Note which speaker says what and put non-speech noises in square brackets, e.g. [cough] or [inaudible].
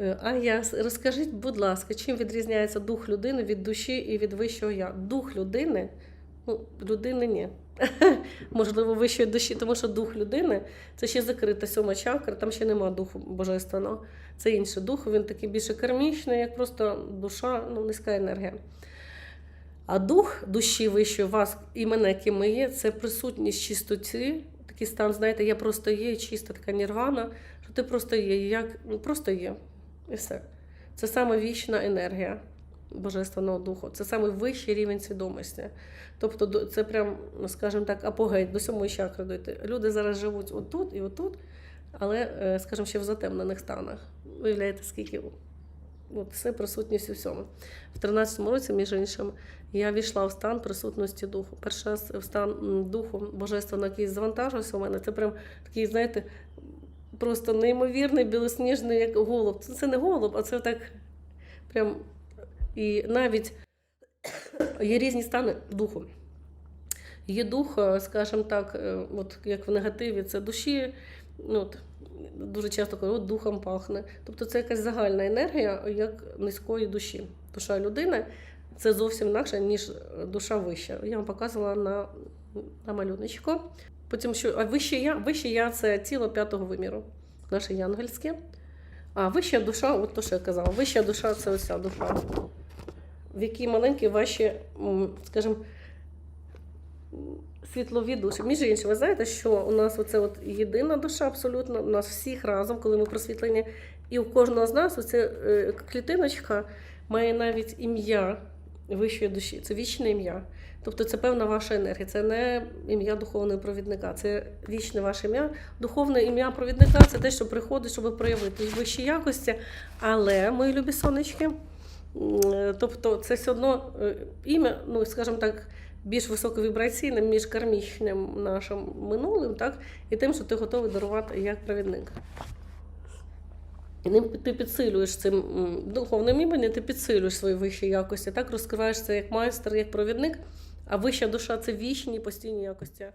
Speaker 1: Е, А я розкажіть, будь ласка, чим відрізняється дух людини від душі і від вищого я? Дух людини, ну, людини ні. [laughs] Можливо, вищої душі, тому що дух людини це ще закрита сьома чакра, там ще нема духу божественного. Це інший дух, він такий більше кармічний, як просто душа, ну, низька енергія. А дух душі вищої вас і мене, ким ми є, це присутність чистоті, такий стан, знаєте, я просто є, чиста така нірвана, що ти просто є, як ну, просто є. І все. Це саме вічна енергія Божественного Духу. Це саме вищий рівень свідомості. Тобто, це прям, ну, скажімо так, апогей до сьомої чакри дойти. Люди зараз живуть отут і отут, але, е, скажімо, ще в затемнених станах. Уявляєте, скільки от, все присутність у всьому. В 13-му році, між іншим, я війшла в стан присутності духу. Перший раз в стан духу божественного, який завантажився у мене. Це прям такий, знаєте, просто неймовірний, білосніжний, як голуб. Це, не голуб, а це так прям. І навіть є різні стани духу. Є дух, е, скажімо так, е, от як в негативі, це душі. Ну, от, дуже часто кажуть, духом пахне. Тобто це якась загальна енергія, як низької душі. Душа людини це зовсім інакше, ніж душа вища. Я вам показувала на, на малюночку. Потім, що а вище я, вище я це тіло п'ятого виміру, наше янгельське. А вища душа, от то, що я казала, вища душа це оця душа, в якій маленькі ваші, скажімо, світлові душі. Між іншим, ви знаєте, що у нас оце от єдина душа абсолютно, у нас всіх разом, коли ми просвітлені, і у кожного з нас оця е, клітиночка має навіть ім'я вищої душі. Це вічне ім'я. Тобто це певна ваша енергія, це не ім'я духовного провідника, це вічне ваше ім'я. Духовне ім'я провідника це те, що приходить, щоб проявити вищі якості. Але, мої любі сонечки, тобто це все одно е, ім'я, ну скажімо так, більш високовібраційним, між кармічним нашим минулим, так, і тим, що ти готовий дарувати як провідник. І ним ти підсилюєш цим духовним іменем, ти підсилюєш свої вищі якості, так розкриваєшся як майстер, як провідник, а вища душа це вічні постійні якості.